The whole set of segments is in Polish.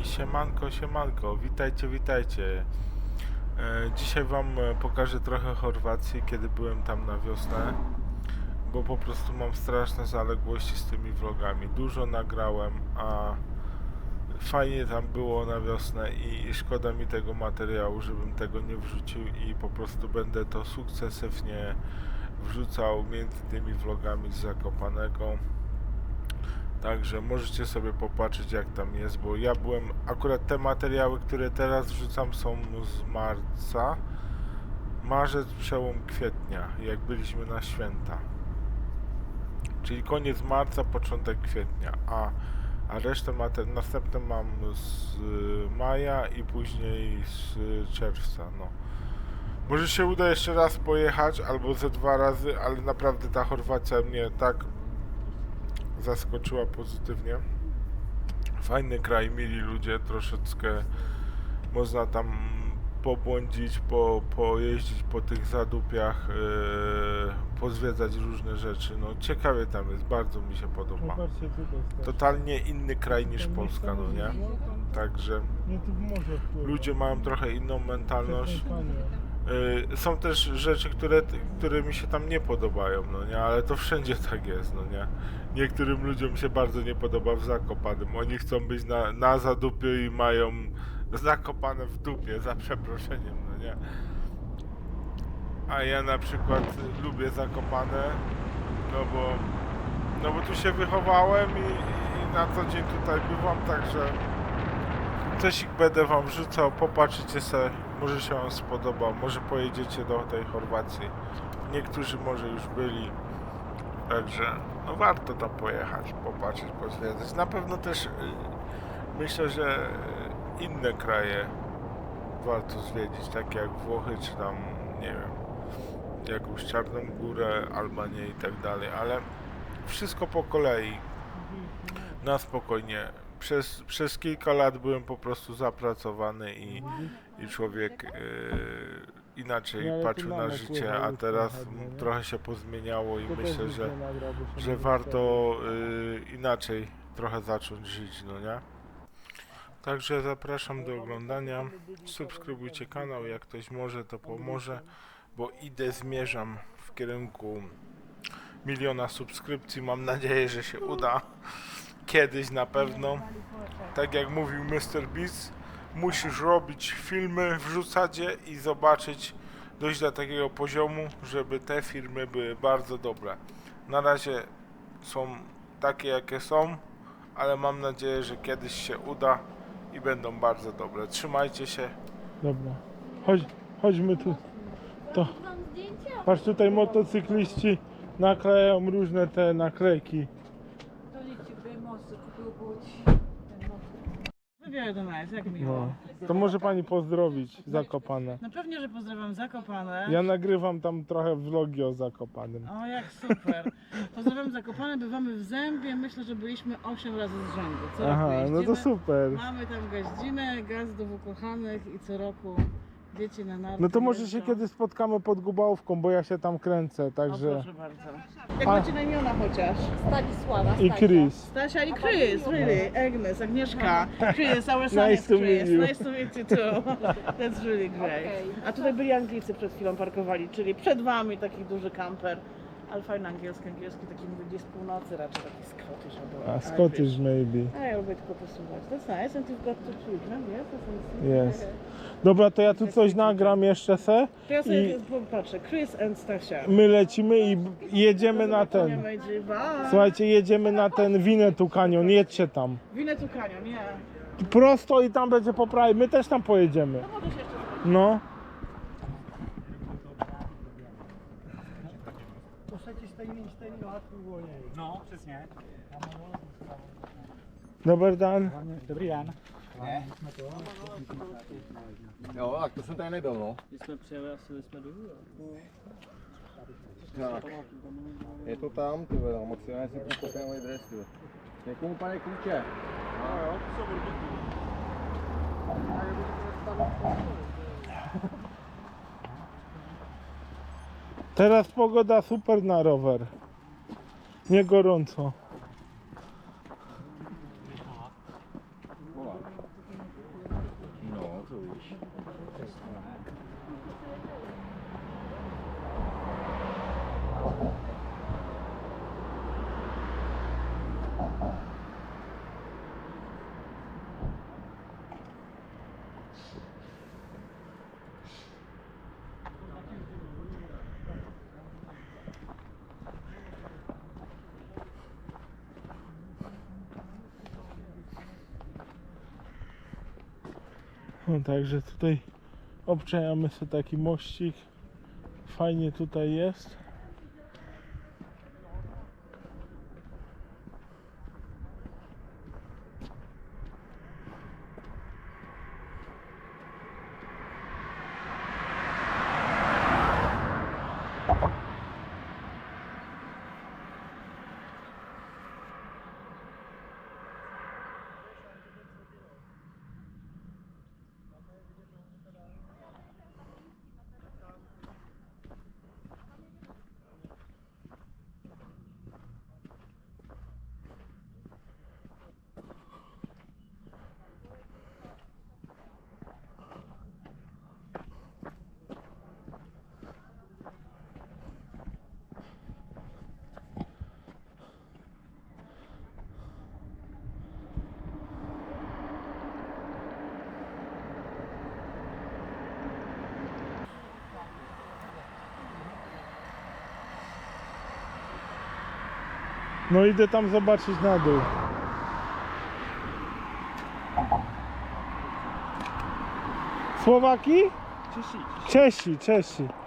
I siemanko, siemanko, witajcie, witajcie. E, dzisiaj wam e, pokażę trochę Chorwacji, kiedy byłem tam na wiosnę, bo po prostu mam straszne zaległości z tymi vlogami. Dużo nagrałem, a fajnie tam było na wiosnę i szkoda mi tego materiału, żebym tego nie wrzucił i po prostu będę to sukcesywnie wrzucał między tymi vlogami z Zakopanego. Także możecie sobie popatrzeć jak tam jest, bo ja byłem, akurat te materiały, które teraz wrzucam są z marca, marzec, przełom kwietnia, jak byliśmy na święta. Czyli koniec marca, początek kwietnia, a, a resztę mate- następne mam z maja i później z czerwca, no. Może się uda jeszcze raz pojechać, albo ze dwa razy, ale naprawdę ta Chorwacja mnie tak zaskoczyła pozytywnie. Fajny kraj, mili ludzie, troszeczkę można tam pobłądzić, po, pojeździć po tych zadupiach, yy, pozwiedzać różne rzeczy. No ciekawie tam jest, bardzo mi się podoba. Totalnie inny kraj niż Polska, no nie? Także morze wpływa. ludzie mają trochę inną mentalność. Y, Są też rzeczy, które, które mi się tam nie podobają, no nie, ale to wszędzie tak jest, no nie. Niektórym ludziom się bardzo nie podoba w Zakopanem. Oni chcą być na, na zadupie i mają zakopane w dupie, za przeproszeniem, no nie. A ja na przykład lubię Zakopane, no bo, no bo tu się wychowałem i, i na co dzień tutaj bywam, także coś ich będę wam wrzucał, popatrzycie se, może się wam spodoba, może pojedziecie do tej Chorwacji. Niektórzy może już byli, także no warto tam pojechać, popatrzeć, pozwiedzać. Na pewno też y, myślę, że inne kraje warto zwiedzić, takie jak Włochy, czy tam, nie wiem, jakąś Czarną Górę, Albanię i tak dalej, ale wszystko po kolei na spokojnie. Przez, przez kilka lat byłem po prostu zapracowany i, i człowiek e, inaczej patrzył na życie, a teraz trochę, się pozmieniało i myślę, że, że warto y, inaczej trochę zacząć żyć, no nie? Także zapraszam do oglądania. Subskrybujcie kanał, jak ktoś może, to pomoże, bo idę, zmierzam w kierunku miliona subskrypcji. Mam nadzieję, że się uda. Kiedyś na pewno. Tak jak mówił Mr. Beast, musisz robić filmy, wrzucać je i zobaczyć, dojść do takiego poziomu, żeby te filmy były bardzo dobre. Na razie są takie, jakie są, ale mam nadzieję, że kiedyś się uda i będą bardzo dobre. Trzymajcie się. Dobra. Chodź, chodźmy tu. To. Patrz tutaj motocykliści naklejają różne te naklejki. To niech ci tutaj most kupił Łódź. Ten do nas, jak miło. No. To może pani pozdrowić Zakopane. No pewnie, że pozdrawiam Zakopane. Ja nagrywam tam trochę vlogi o Zakopanem. O, jak super. Pozdrawiam Zakopane, bywamy w Zębie. Myślę, że byliśmy 8 razy z rzędu. Co roku Aha, no to jeździmy. super. Mamy tam gaździnę, gaz do ukochanych i co roku dzieci na narty No to może się jeżdżą. kiedy spotkamy pod Gubałówką, bo ja się tam kręcę, O, także... proszę bardzo. Jak A- macie na imiona chociaż? Stanisława. I Chris. Stasia i Chris, really. Agnes, Agnieszka. Chris, our son Nice is to Chris. meet you. Nice to meet you too. That's really great. Okej. A tutaj byli Anglicy przed chwilą parkowali, czyli przed wami taki duży kamper. Ale fajny angielski, angielski taki mówię gdzieś z północy raczej taki Scottish albo A Scottish maybe. A ja lubię tylko posłuchać. That's nice and you've got two children, yes? That's nice. Yes. Dobra, to ja tu coś nagram jeszcze se. To ja sobie I- popatrzę. Chris and Stasia. My lecimy i b- jedziemy na ten. Słuchajcie, jedziemy na ten Winnetu Canyon, jedźcie tam. Winnetou Canyon, nie. Prosto i tam będzie poprawie. My też tam pojedziemy. No możesz jeszcze No. No, přesně. Dobry dan. Dobrý den. Jo, tak to jsem tady nebyl, no. Když jsme přijeli, asi jsme dolů. Tak. Je to tam, ty vole, maximálně si koupím nový dres, ty. Někomu pane klíče. No jo, to jsou odbytý. Teraz pogoda super na rower. Nie gorąco. No także tutaj obczajamy sobie taki mościk. Fajnie tutaj jest. No idę tam zobaczyć na dół. Słowaki? Czesi, Czesi. Hello.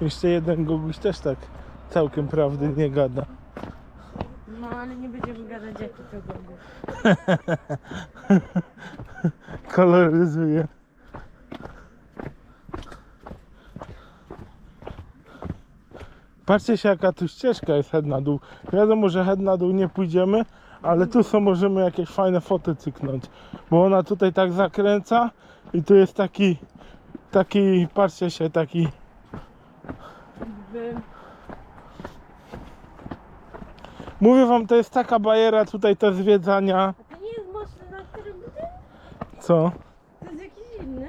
Jeszcze jeden goguś też tak całkiem prawdy nie gada. No ale nie będziemy gadać jaki to był. Koloryzuje. Patrzcie się jaka tu ścieżka jest head na dół. Wiadomo, że head na dół nie pójdziemy, ale tu są możemy jakieś fajne foty cyknąć. Bo ona tutaj tak zakręca i tu jest taki, taki, patrzcie się, taki Jakby Mówię wam, to jest taka bajera tutaj te zwiedzania. A to nie jest mocny na którym? Co? To jest jakiś inny.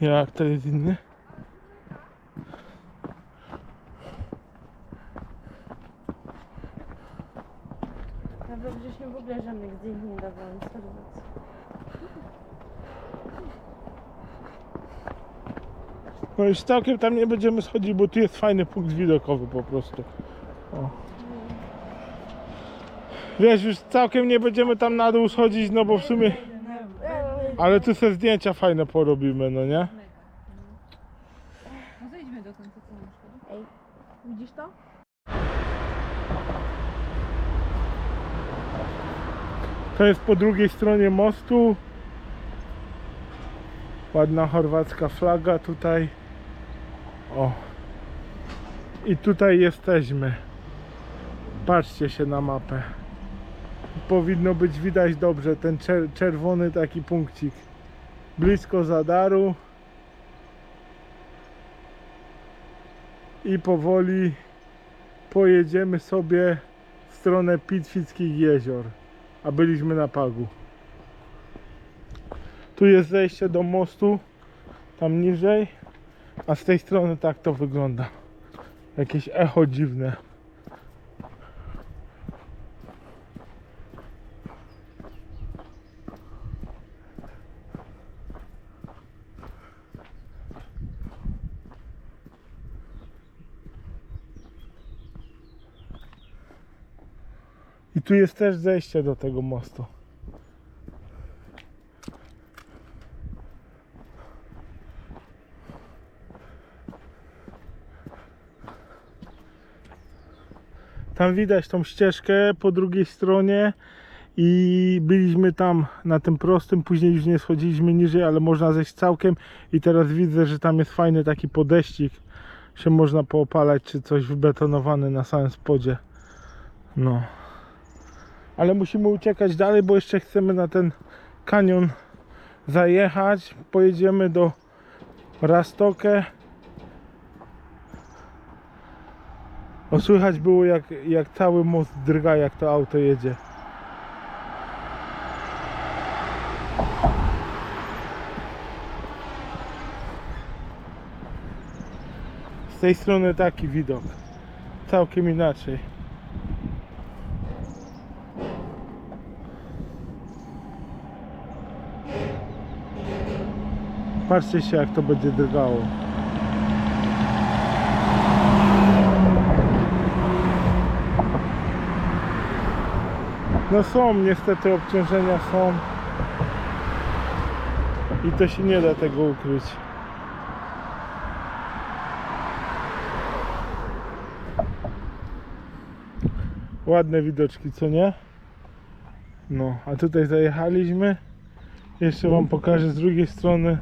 Jak to jest inny? We wrześniu w ogóle żadnych zdjęć nie dawałam z No już całkiem tam nie będziemy schodzić, bo tu jest fajny punkt widokowy po prostu. O. Wiesz, już całkiem nie będziemy tam na dół schodzić, no bo w sumie... Ale tu sobie zdjęcia fajne porobimy, no nie? No zejdźmy do końca, co na przykład. Widzisz to? To jest po drugiej stronie mostu. Ładna chorwacka flaga tutaj. O. I tutaj jesteśmy. Patrzcie się na mapę. Powinno być widać dobrze ten czer- czerwony taki punkcik. Blisko Zadaru. I powoli pojedziemy sobie w stronę Pitwickich jezior a byliśmy na pagu. Tu jest zejście do mostu, tam niżej, a z tej strony tak to wygląda. Jakieś echo dziwne. I tu jest też zejście do tego mostu. Tam widać tą ścieżkę po drugiej stronie i byliśmy tam na tym prostym, później już nie schodziliśmy niżej, ale można zejść całkiem i teraz widzę, że tam jest fajny taki podejścik, się można poopalać czy coś wbetonowane na samym spodzie. No. Ale musimy uciekać dalej, bo jeszcze chcemy na ten kanion zajechać. Pojedziemy do Rastokę. O, słychać było jak, jak cały most drga, jak to auto jedzie. Z tej strony taki widok. Całkiem inaczej. Patrzcie się jak to będzie drgało. No są, niestety obciążenia są. I to się nie da tego ukryć. Ładne widoczki, co nie? No, a tutaj zajechaliśmy. Jeszcze wam pokażę z drugiej strony.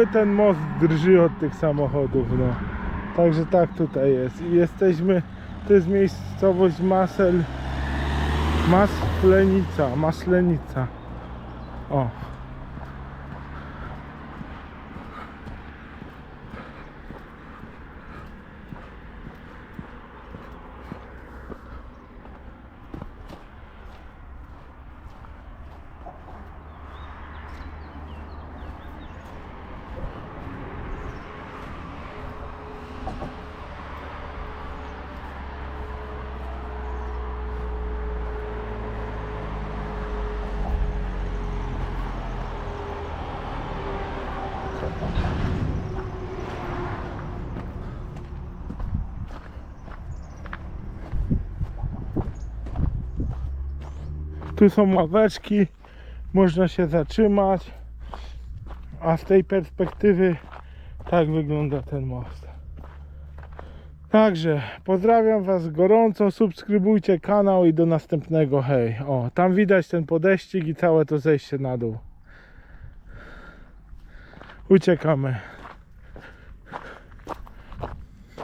Cały ten most drży od tych samochodów, no. Także tak tutaj jest. I jesteśmy, to jest miejscowość Masel, Maslenica, Maslenica. O. Tu są ławeczki, można się zatrzymać, a z tej perspektywy tak wygląda ten most. Także pozdrawiam Was gorąco, subskrybujcie kanał i do następnego hej. O, tam widać ten podejścig i całe to zejście na dół. Uciekamy.